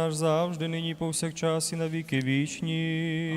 наш завжди, нині повсякчас і навіки вічні.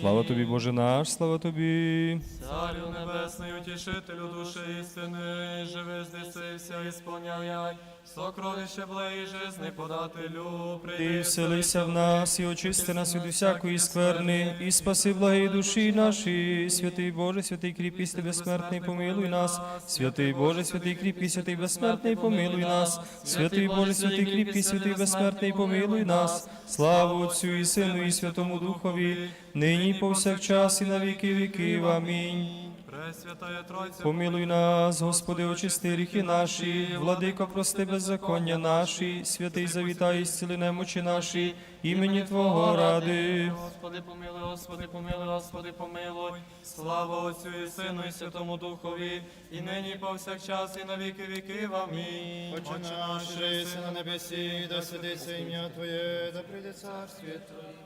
Слава тобі, Боже наш, слава тобі. Царю небесний, утішителю душі істини, живи здесився, ісполняй, сокровище блеї жизни подателю, Ти вселися в нас і очисти нас від усякої скверни, і спаси благі душі наші. Святий Боже, святий кріпкий, святий безсмертний, помилуй нас. Святий Боже, святий кріпкий, святий безсмертний, помилуй нас. Святий Боже, святий кріпкий, святий безсмертний, помилуй нас. Славу Отцю і Сину, і Святому Духові, нині повсякчас, і на віки віків. Амінь. Пресвятая Тройця, Помилуй нас, Господи, очисти гріхи наші, владико, прости беззаконня наші, святий завітай, зціли немочі наші, імені Твого ради. Господи, помилуй, Господи, помилуй, Господи, помилуй. Слава Отцю і Сину, і Святому Духові, і нині повсякчас, і на віки віків. Амінь. Отче наш, єси на небесі, да святиться ім'я Твоє, да прийде царствіє Твоє.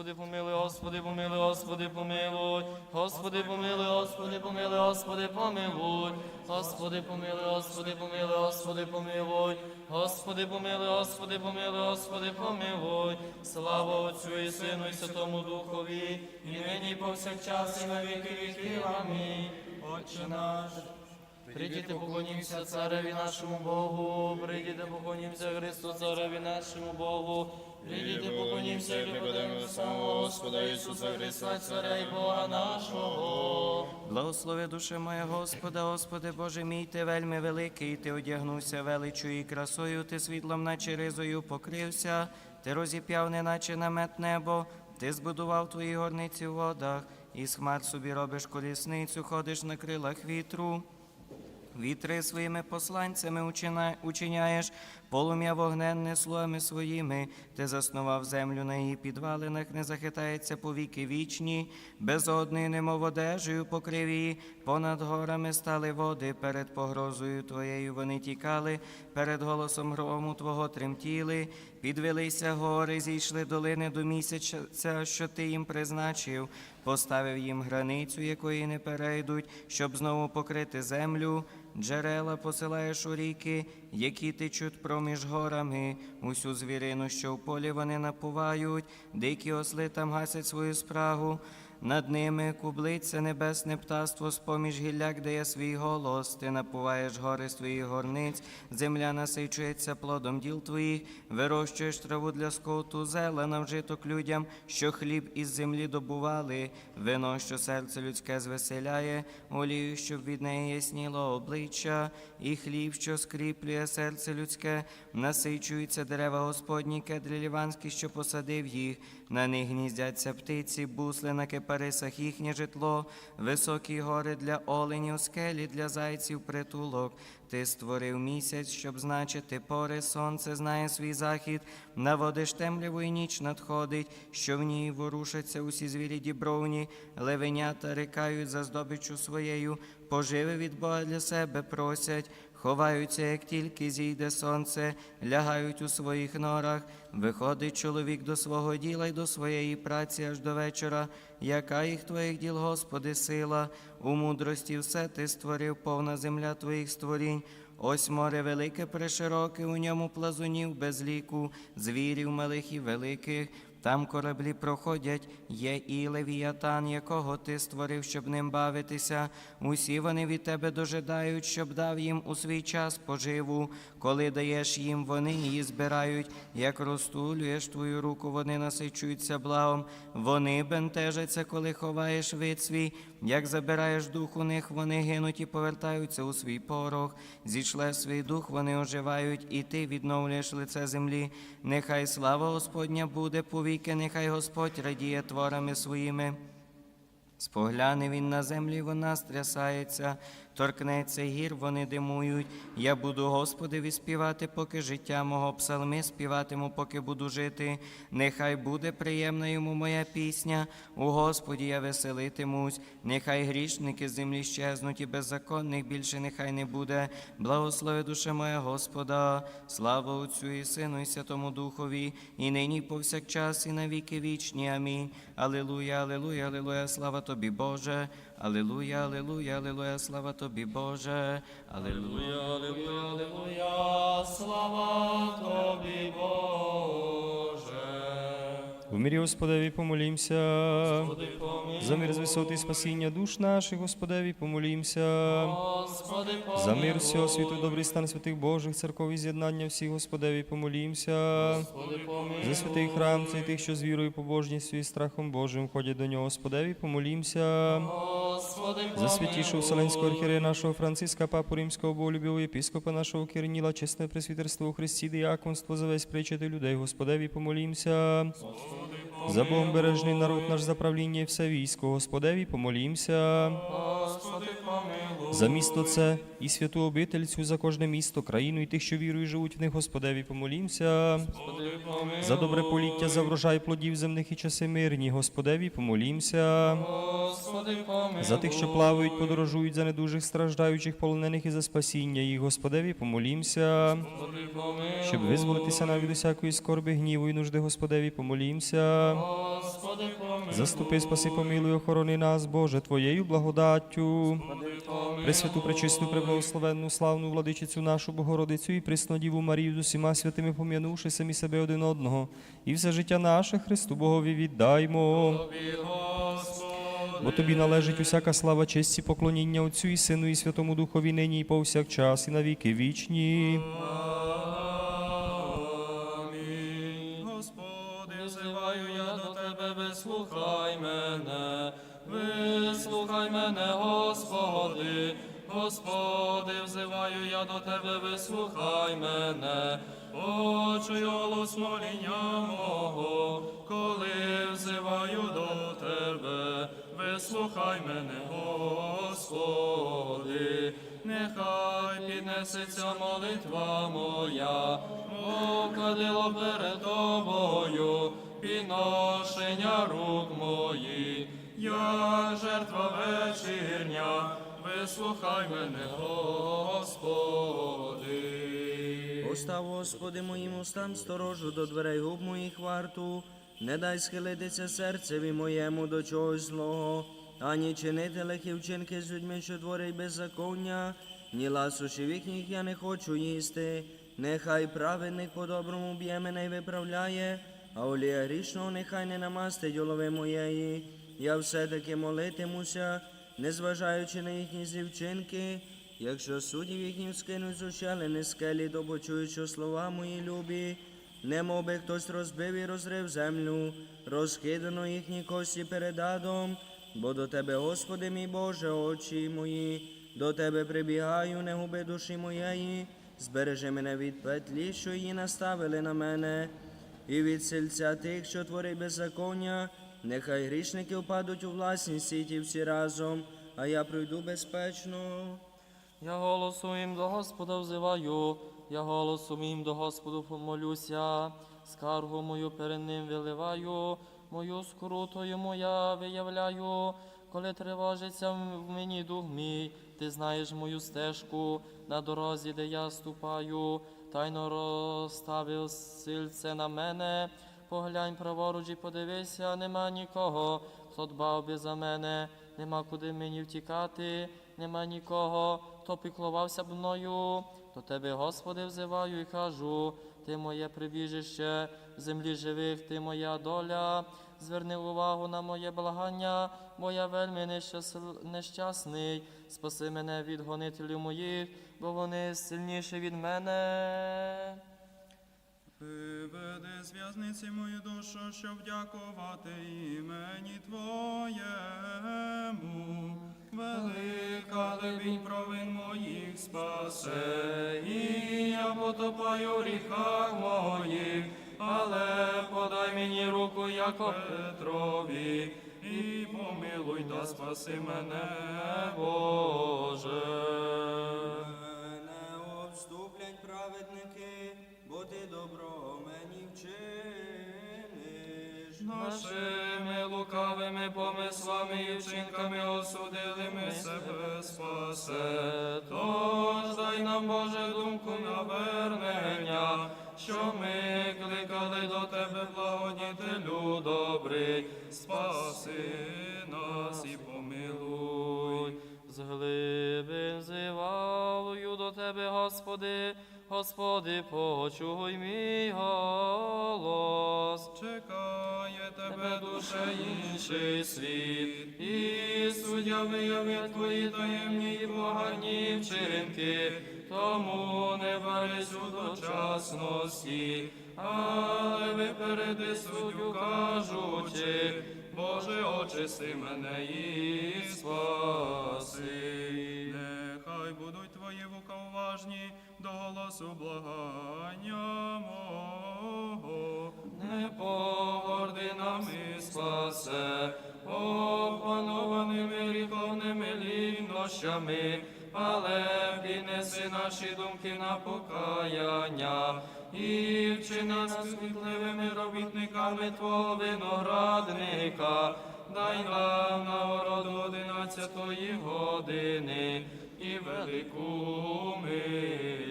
Господи, помилуй, Господи, помилуй, Господи, помилуй, Господи, помилуй, Господи, помилуй, Господи, помилуй, Господи, помилуй, Господи, помилуй, Господи, помилуй, Господи, помилуй, Господи, помилуй, Господи, помилуй, слава Отцю і Сину, і Святому Духові, і нині і повсякчас, і на віки віків. Амінь. Отче наш, Прийдіте, поклонімося цареві нашому Богу, прийдіте, поклонімося Христу, цареві нашому Богу, прийдіте, поклонімося і любимо самого Господа Ісуса Христа, Царя і Бога нашого. Благослови душе моя Господа, Господи Боже мій, ти вельми великий, ти одягнувся величу і красою, ти світлом, наче ризою покрився, ти розіп'яв, неначе намет небо, ти збудував твої горниці в водах, і з хмар собі робиш колісницю, ходиш на крилах вітру. Вітри своїми посланцями учиняєш, полум'я вогненне слугами своїми, ти заснував землю на її підвалинах, не захитається по віки вічні, безодною, немов одежею покрив її, понад горами стали води, перед погрозою твоєю вони тікали, перед голосом грому твого тремтіли, підвелися гори, зійшли долини до місяця, що ти їм призначив, поставив їм границю, якої не перейдуть, щоб знову покрити землю. Джерела посилаєш у ріки, які течуть проміж горами, усю звірину, що в полі вони напувають, дикі осли там гасять свою спрагу. Над ними кублиться небесне птаство, з-поміж гілляк дає свій голос, ти напуваєш гори своїх горниць, земля насичується плодом діл твоїх, вирощуєш траву для скоту, зелена вжиток людям, що хліб із землі добували, вино, що серце людське звеселяє, олію, щоб від неї ясніло обличчя, і хліб, що скріплює серце людське, насичуються дерева Господні, кедрі ліванські, що посадив їх, на них гніздяться птиці, бусли на кипарисах їхнє житло, високі гори для оленів, скелі для зайців притулок. Ти створив місяць, щоб значити пори, сонце знає свій захід, наводиш темряву і ніч надходить, що в ній ворушаться усі звірі дібровні, левенята рикають за здобичу своєю, поживи від Бога для себе просять. Ховаються, як тільки зійде сонце, лягають у своїх норах. Виходить чоловік до свого діла й до своєї праці аж до вечора. Яка їх твоїх діл, Господи, сила? У мудрості все ти створив, повна земля твоїх створінь. Ось море велике, пришироке, у ньому плазунів без ліку, звірів малих і великих. Там кораблі проходять, є і левіятан, якого ти створив, щоб ним бавитися. Усі вони від тебе дожидають, щоб дав їм у свій час поживу. Коли даєш їм, вони її збирають. Як розтулюєш твою руку, вони насичуються благом. Вони бентежаться, коли ховаєш вид свій. Як забираєш дух у них, вони гинуть і повертаються у свій порох. Зійшле свій дух, вони оживають, і ти відновлюєш лице землі. Нехай слава Господня буде повіки, нехай Господь радіє творами своїми. Спогляне він на землі, вона стрясається, торкнеться гір, вони димують. Я буду Господи співати, поки життя мого псалми співатиму, поки буду жити. Нехай буде приємна йому моя пісня. У Господі я веселитимусь. Нехай грішники з землі щезнуть і беззаконних більше нехай не буде. Благослови душа моя Господа, слава Отцю і Сину, і Святому Духові, і нині, повсякчас, і на віки вічні. Амінь. Алілуя, алілуя, алілуя, слава тобі, Боже. Алілуя, алілуя, алілуя, слава тобі, Боже. Алілуя. Аллилуйя, аллилуйя, слава тобі, Боже. В мирі Господеві помолімся. За мир з висоти спасіння душ наших, Господеві помолімся. Господи, помилуй. За мир всього світу, добрий стан святих Божих, церков і з'єднання всіх, Господеві помолімся. Господи, помилуй. За святий храм, цей тих, що з вірою, побожністю і страхом Божим ходять до нього, Господеві помолімся. За святішого Вселенського архірея нашого Франциска, Папу Римського Боголюбівого єпископа нашого Кирніла, чесне пресвітерство у Христі, дияконство, за весь причити людей, Господеві помолімся. За Богом бережний народ наш за правління і все військо, Господеві помолімся. За місто це і святу обитель цю, за кожне місто, країну і тих, що вірують, живуть в них, Господеві помолімся. Господи. За добре поліття, за врожай плодів земних і часи мирні, Господеві помолімся. Господи. За тих, що плавають, подорожують, за недужих страждаючих, полонених і за спасіння їх, Господеві помолімся. Господи. Щоб визволитися нам від усякої скорби, гніву і нужди, Господеві помолімся. Господи. Заступи, спаси, помилуй, охорони нас, Боже, Твоєю благодаттю. Пресвяту, пречисту, преблагословенну, славну владичицю нашу Богородицю і приснодіву Марію з усіма святими пом'янувши самі себе один одного, і все життя наше Христу Богові віддаймо. Бо тобі належить усяка слава, честь і поклоніння Отцю і Сину і Святому Духові нині і повсякчас, і на віки вічні. Вислухай мене, вислухай мене, Господи, Господи, взиваю я до Тебе, вислухай мене, почуй голос моління мого, коли взиваю до Тебе, вислухай мене, Господи, нехай піднесеться молитва моя, покадило перед тобою, підношення рук моїх, я жертва вечірня, вислухай мене, Господи. Постав, Господи, моїм устам сторожу до дверей губ моїх варту, не дай схилитися серцеві моєму до чогось злого, ані чинити лихі вчинки з людьми, що творять беззаконня, ні ласощів їхніх я не хочу їсти. Нехай праведник по-доброму б'є мене й виправляє, а олія грішного нехай не намастить голови моєї. Я все-таки молитимуся, незважаючи на їхні злі вчинки, Якщо суддів їхніх скинуть з ущелини скелі, то почують, слова мої любі, не мов би хтось розбив і розрив землю, розкидано їхні кості перед адом, бо до тебе, Господи, мій Боже, очі мої, до тебе прибігаю, не губи душі моєї, збережи мене від петлі, що її наставили на мене, і від сельця тих, що творить беззаконня, нехай грішники впадуть у власні сіті всі разом, а я пройду безпечно. Я голосом їм до Господа взиваю, я голосом їм до Господу помолюся, скаргу мою перед ним виливаю, мою скруту йому я виявляю, коли тривожиться в мені дух мій, ти знаєш мою стежку на дорозі, де я ступаю, тайно розставив сильце на мене, поглянь праворуч і подивися, нема нікого, хто дбав би за мене, нема куди мені втікати, нема нікого, хто піклувався б мною. До тебе, Господи, взиваю і кажу, ти моє прибіжище, землі живих, ти моя доля. Зверни увагу на моє благання, бо я вельми нещасний. Спаси мене від гонителів моїх, бо вони сильніші від мене. Виведи з в'язниці мою душу, щоб дякувати імені Твоєму. Велика либінь провин моїх спасе, і я потопаю в гріхах моїх, але подай мені руку, як Петрові, і помилуй та спаси мене, Боже. Мене обступлять праведники, бо ти добро мені вчиниш. Нашими лукавими помислами і вчинками осудили ми себе спасе. Тож дай нам, Боже, думку навернення, що ми кликали до Тебе, благодітелю добрий, спаси нас і помилуй. З глибин зивалою до Тебе, Господи, Господи, почуй мій голос. чекає Тебе душе інший світ, і суддя виявив твої таємні і погані вчинки, тому не барись у дочасності, але випереди суддю кажучи, Боже, очисти мене і спаси. Голосу благання мого. Не погорди нами спасе, опанованими гріховними лінощами, але піднеси наші думки на покаяння, і вчи нас смітливими робітниками Твого виноградника, дай нам нагороду одинадцятої години і велику милість.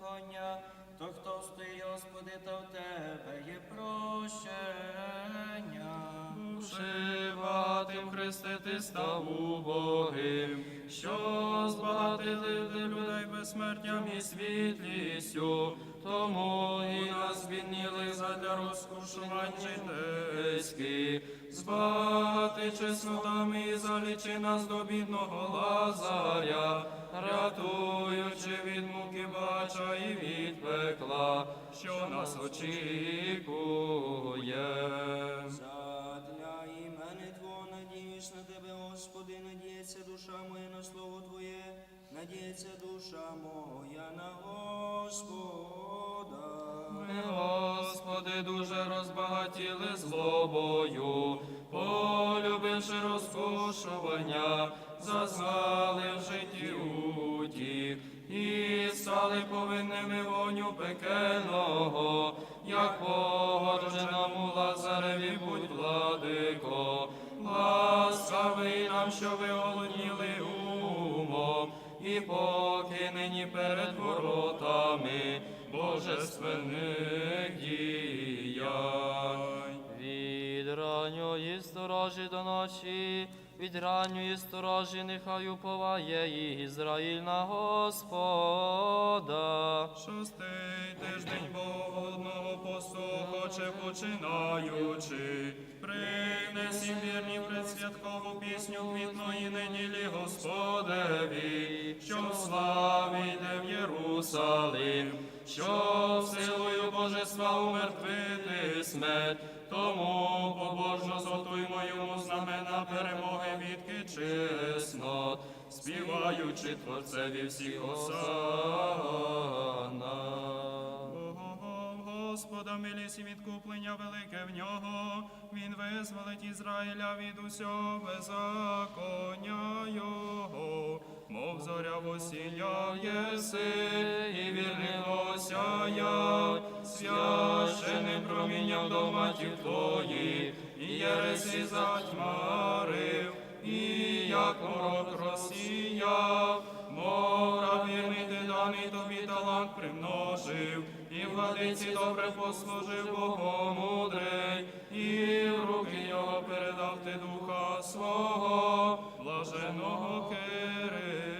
Беззаконня, то хто стоїть, Господи, то в тебе є прощення. Вшиватим Христе ти став убогим, що збагатили людей безсмертям і світлістю, тому і нас бідніли задля розкушувань житейських, збагати чеснотами і залічи нас до бідного Лазаря, рятуючи від муки бача і від пекла, що нас очікує. Задля імени Твого надіюсь на Тебе, Господи, надіється душа моя на слово Твоє, надіється душа моя на Господа. Ми, Господи, дуже розбагатіли злобою, полюбивши розкошування, зазнали в житті утіх, і стали повинними воню пекельного, як погодженому Лазареві будь владико, ласкавий нам, що ви голодніли і поки нині перед воротами божественних діянь. Від ранньої сторожі до ночі, від ранньої сторожі нехай уповає Ізраїль на Господа. Шостий тиждень Богодного посту, хоче починаючи, принесі вірні предсвяткову пісню квітної неділі Господеві, що в славі йде в Єрусалим, що силою божества умертвити смерть, тому побожно зготуймо йому знамена перемоги відки чесно, співаючи Творцеві всіх осана. Господа милість відкуплення велике в нього. Він визволить Ізраїля від усього беззаконня його, мов зоря восіяє Єси і вірний осяяв, священним промінням до матів твоїх, і єресі затьмарив, і як морок розсіяв, мов раб вірний ти даний тобі талант примножив, і владиці добре послужив Богом мудрий, і в руки його передав ти духа свого, блаженого Кириле.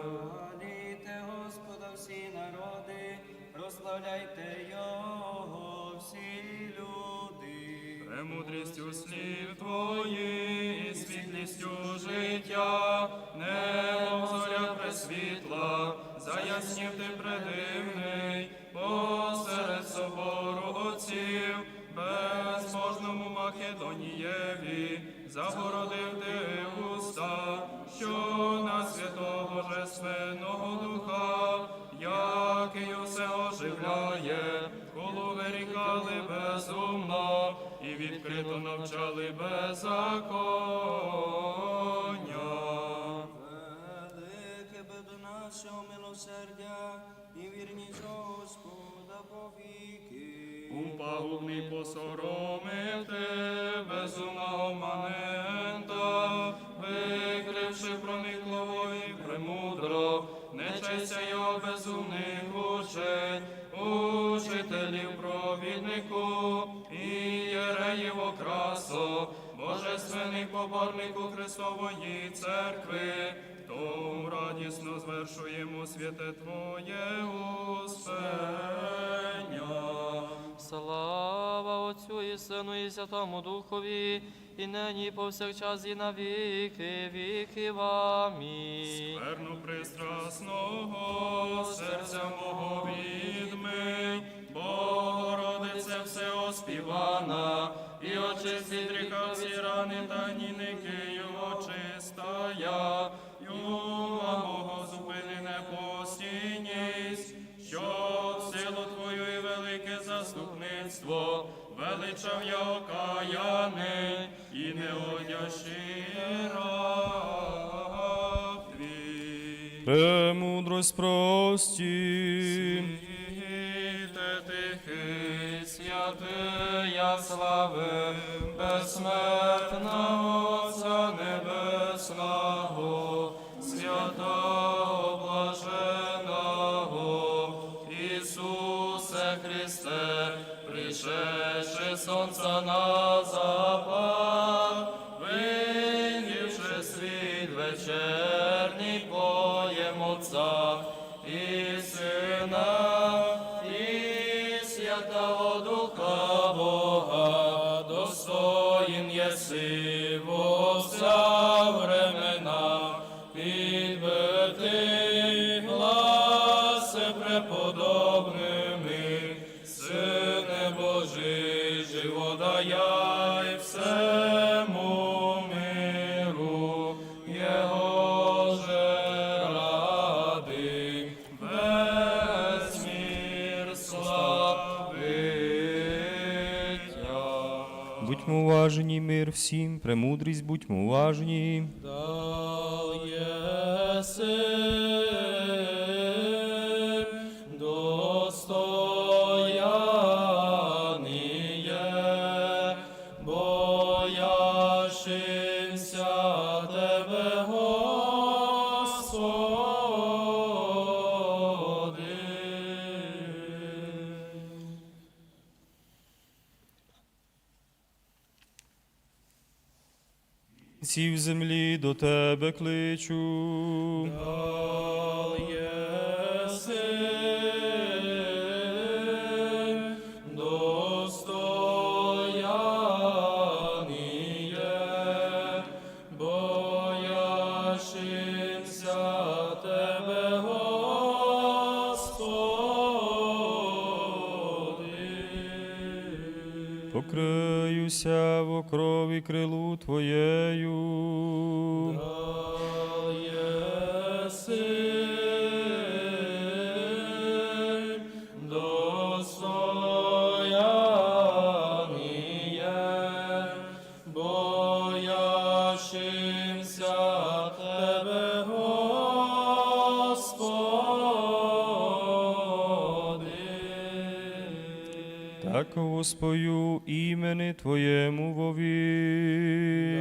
Хваліте Господа всі народи, прославляйте Його всі люди. Премудрістю слів твої, і світлістю життя, небо зоря пресвітла, заяснів ти предивний, посеред собору отців, безможному Македонієві, загородив ти уста, що на святого Божественного Духа, який усе оживляє, коло вирікали безумно і відкрито навчали беззаконня. Милосердя і вірність Господа повіки. Ум пагубний посоромив ти безумного манента, викривши проникливо і премудро, нечестя його безумних учень, учителів провіднику і єреїв окрасо, божественний поборнику Христової церкви, тому радісно звершуємо святе Твоє успення. Слава Отцю і Сину і Святому Духові, і нині і повсякчас і на віки віків. Амінь. Верну пристрасного серця мого відмий, Богородице всеоспівана, і очисти гріха всі рани та ніники його чистая, юга мого зупини непостійність, що в силу Твою і велике заступництво величав я окаяний і неодящий раб твій. Премудрость прості. Святия слави, безсмертного Отця Небесного, святого блаженого, Ісусе Христе, пришедши сонця на запад, Будьмо уважні, мир всім, премудрість, будьмо уважні. Да, єси до тебе кличу. Дал єси достояніє, боящимся Тебе, Господи. Покриюся в крові крилу Твоєю. Воспою імени Твоєму вовік.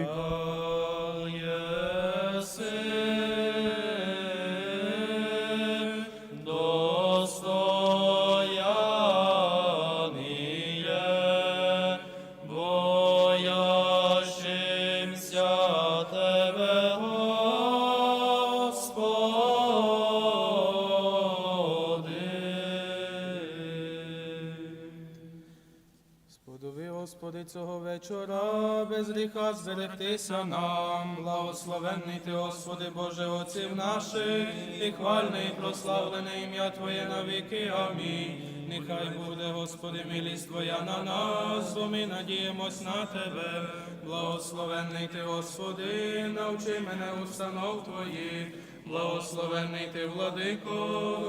Вечора, без гріха зберегтися нам, благословенний Ти, Господи, Боже, отців наших, і хвальне і прославлене ім'я Твоє навіки. Амінь. Нехай буде, Господи, милість Твоя на нас, бо ми надіємось на Тебе. Благословенний Ти, Господи, навчи мене установ Твоїх. Благословенний Ти, владико,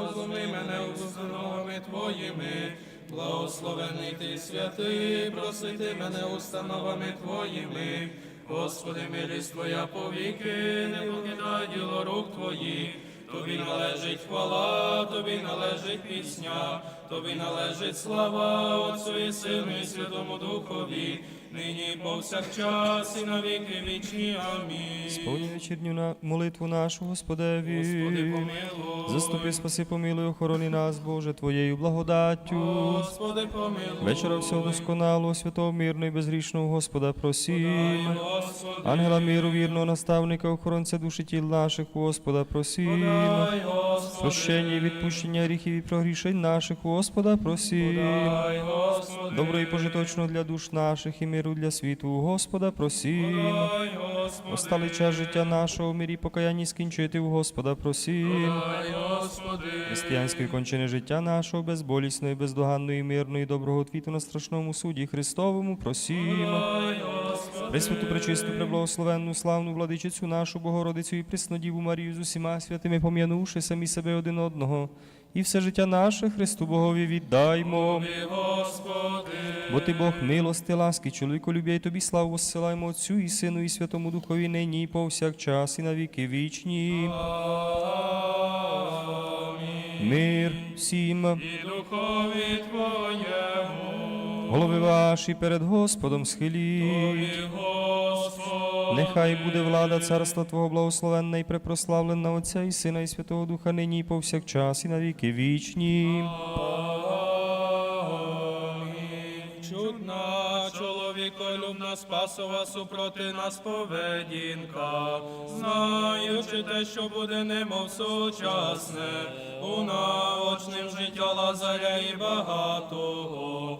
розуми мене установами Твоїми. Благословений ти святий, просити мене установами Твоїми. Господи, милість Твоя повіки, не покидай діло рук Твоїх. Тобі належить хвала, тобі належить пісня, тобі належить слава Отцю і Сину і Святому Духові, нині повсякчас і на віки вічні. Амінь. Сповні вечірню на молитву нашу, Господеві. Господи, помилуй. Заступи, спаси, помилуй, охорони нас, Боже, Твоєю благодаттю. Господи, помилуй. Вечора всього досконалого, святого, мирного і безгрішного Господа просім. Господи, Ангела миру, вірного наставника, охоронця душі тіл наших, Господа просім. Прощення і відпущення гріхів і прогрішень наших, Господа просім. Добро і пожиточно для душ наших і миру для світу, Господа просім. Осталий час життя нашого в мирі покаянні скінчити у Господа просім. Християнської кончини життя нашого, безболісної, бездоганної, мирної, доброго твіту на страшному суді Христовому просім. Пресвяту, пречисту, преблагословенну, славну владичицю нашу Богородицю і Преснодіву Марію з усіма святими пом'янувши самі себе один одного. І все життя наше Христу Богові віддаймо. Господи, Бо ти Бог милости, ласки, чоловіку любя, і тобі славу воссилаємо Отцю і Сину, і Святому Духові нині, і повсякчас, і на віки вічні. Амінь. Мир всім. І духові Твоєму, Голови ваші перед Господом схиліть. і Господи, Нехай буде влада царства Твого благословенна і препрославлена Отця і Сина, і Святого Духа нині і повсякчас, і на віки вічні. Чудна чоловіколюбна спасова супроти нас поведінка, знаючи те, що буде немов сучасне, у наочним життя Лазаря і багатого.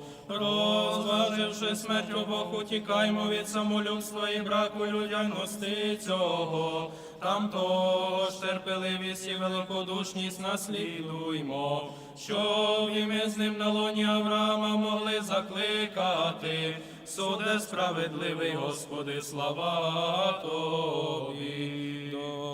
Розваживши смерть обох, утікаймо від самолюбства і браку людяності цього. Там того терпеливість і великодушність наслідуймо, щоб і ми з ним на лоні Авраама могли закликати. Суде справедливий, Господи, слава Тобі.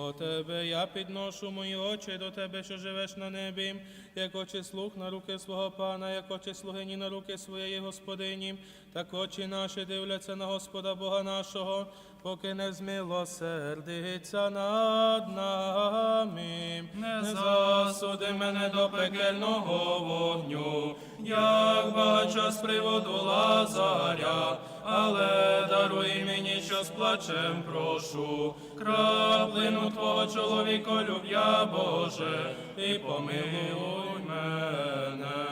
До Тебе я підношу мої очі, до Тебе, що живеш на небі, як очі слух на руки свого пана, як очі слугині на руки своєї господині, так очі наші дивляться на Господа Бога нашого, поки не змилосердиться над нами. Не засуди мене до пекельного вогню, як бачу з приводу Лазаря, але даруй мені, що з плачем прошу, краплину Твого чоловіколюб'я, Боже, і помилуй мене.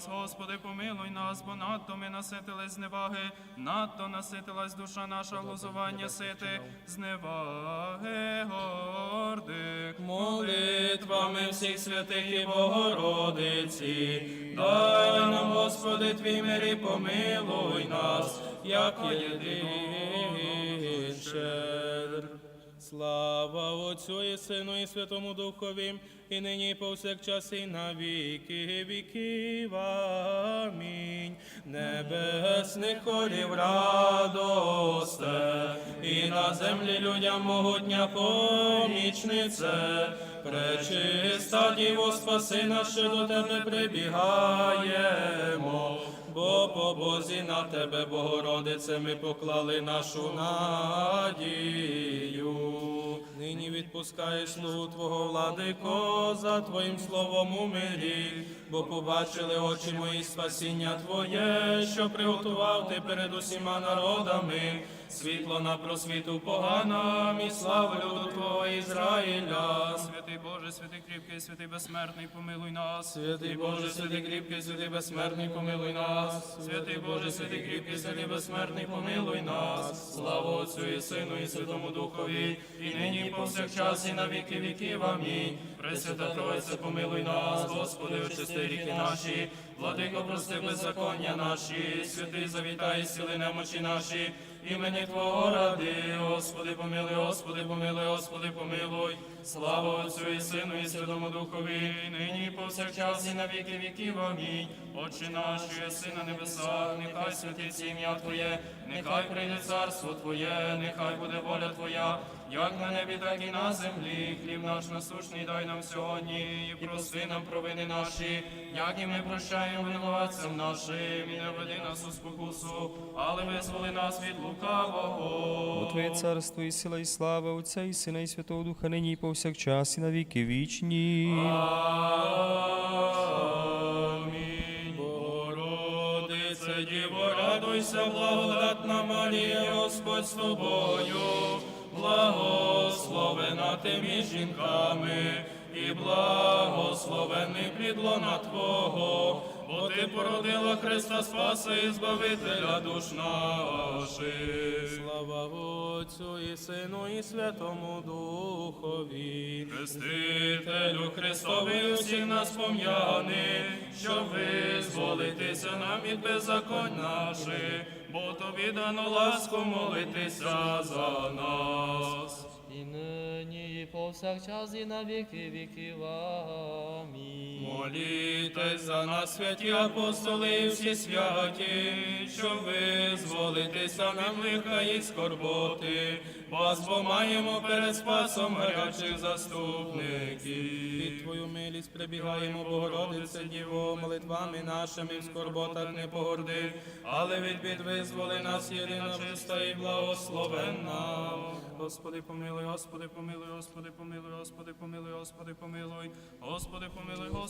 Нас, Господи, помилуй нас, бо надто ми наситились зневаги, надто наситилась душа наша глузування сити, зневаги гордих. Молитвами всіх святих і Богородиці, дай нам, Господи, Твій мир і помилуй нас, як єдиний. Слава Отцю і Сину і Святому Духові, і нині і повсякчас і на віки віків. Амінь. Небесних хорів радосте, і на землі людям могутня помічнице, пречиста Діво, спаси нас, що до тебе прибігаємо. Бо по Бозі на тебе, Богородице, ми поклали нашу надію. Нині відпускаєш слугу Твого владико за Твоїм словом у мирі, бо побачили очі мої спасіння Твоє, що приготував Ти перед усіма народами, світло на просвіту поганам і славу люду Твого Ізраїля. Святий Боже, святий кріпкий, святий безсмертний, помилуй нас. Святий Боже, святий кріпкий, святий безсмертний, помилуй нас. Святий Боже, святий кріпкий, святий безсмертний, помилуй нас. Слава Отцю і Сину і Святому Духові, і нині, і повсякчас, і на віки віків. Амінь. Пресвята Тройце, помилуй нас, Господи, очисти ріки наші, владико, прости беззаконня наші, святий завітай, сили немочі наші, імені Твого ради, Господи, помилуй, Господи, помилуй, Господи, помилуй. Слава Отцю і Сину і Святому Духові, нині, і повсякчас, і на віки віків. Амінь. Отче наш, сина небесах, нехай святиться ім'я Твоє, нехай прийде царство Твоє, нехай буде воля Твоя, як на небі, так і на землі. Хліб наш насушний дай нам сьогодні, і прости нам провини наші, як і ми прощаємо винуватцям нашим, і не веди нас у спокусу, але визволи нас від лукавого. Бо Твоє царство і сила, і слава Отця і Сина, і Святого Духа, нині і повсякчас, і на віки вічні. Амінь. Богородице, Діво, радуйся, благодатна Марія, Господь з тобою, благословена ти між жінками, і благословений плід лона Твого, бо ти породила Христа Спаса і Збавителя душ наших. Слава Отцю і Сину, і Святому Духові. Хрестителю Христовий усіх нас пом'яни, щоб визволитися нам від беззаконь наших, бо тобі дано ласку молитися за нас. І нині, і повсякчас, і на віки віків. Амінь. Молітесь за нас, святі апостоли, і всі святі, щоб визволитися нам лиха і скорботи, вас бо маємо перед спасом гарячих заступників. Під Твою милість прибігаємо, Богородице, Діво, молитвами нашими в скорботах не погорди, але від бід визволи нас єдина чиста і благословенна. Господи, помилуй, Господи, помилуй, Господи, помилуй, Господи, помилуй, Господи, помилуй, Господи, помилуй, Господи,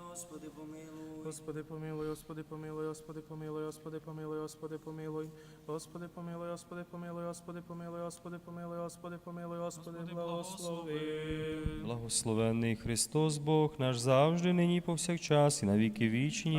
Господи помилуй. Господи помилуй, Господи помилуй, Господи помилуй, Господи помилуй, Господи помилуй. Господи помилуй, Господи помилуй, Господи помилуй, Господи помилуй, Господи помилуй, Господи благослови. Благословенний Христос Бог наш завжди, нині повсякчас, і на віки вічні.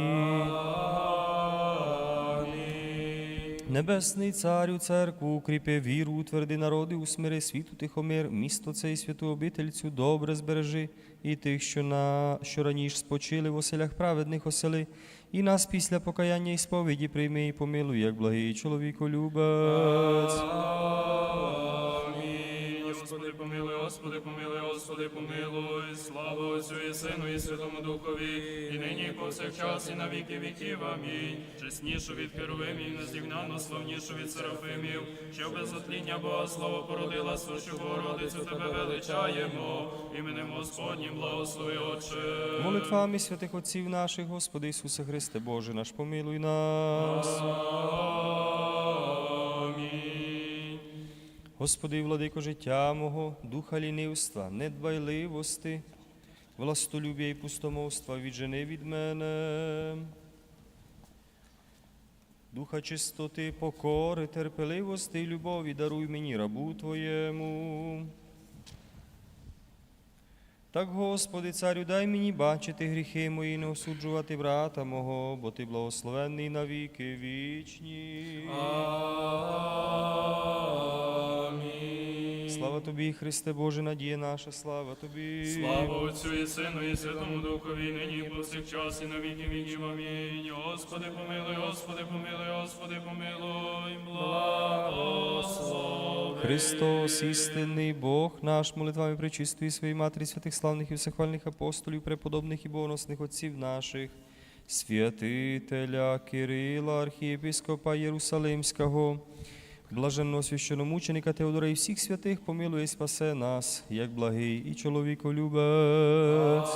Небесний царю, церкву, укріпи віру, утверди народи, усмири світу тихомир, місто це і святу обительцю добре збережи, і тих, що, на, що раніше спочили в оселях праведних осели, і нас після покаяння і сповіді прийми і помилуй, як благий чоловіколюбець. Амінь. Господи, помилуй, Господи, помилуй. Слава Отцю і Сину і Святому Духові, і нині, і повсякчас, і на віки віків. Амінь. Чеснішу від Херовимів, незрівняно славнішу від Серафимів, що без отління Бога слава породила сущу Богородицю, Тебе величаємо, іменем Господнім благослови Отче. Молитвами святих отців наших, Господи Ісусе Христе Боже наш, помилуй нас. Господи, владико життя мого, духа лінивства, недбайливости, властолюбія і пустомовства віджени від мене. Духа чистоти, покори, терпеливости і любові даруй мені рабу Твоєму. Так, Господи, царю, дай мені бачити гріхи мої, не осуджувати брата мого, бо ти благословенний на віки вічні. Слава тобі, Христе Боже, надія наша, слава тобі. Слава Отцю і Сину і Святому Духові, нині і повсякчас і на віки віків. Амінь. Господи, помилуй, Господи, помилуй, Господи, помилуй, благослови. Христос, істинний Бог, наш молитвами причистої своєї Матері, святих славних і всехвальних апостолів, преподобних і богоносних отців наших, святителя Кирила, архієпископа Єрусалимського, блаженного священомученика Теодора і всіх святих, помилує і спасе нас, як благий і чоловіколюбець.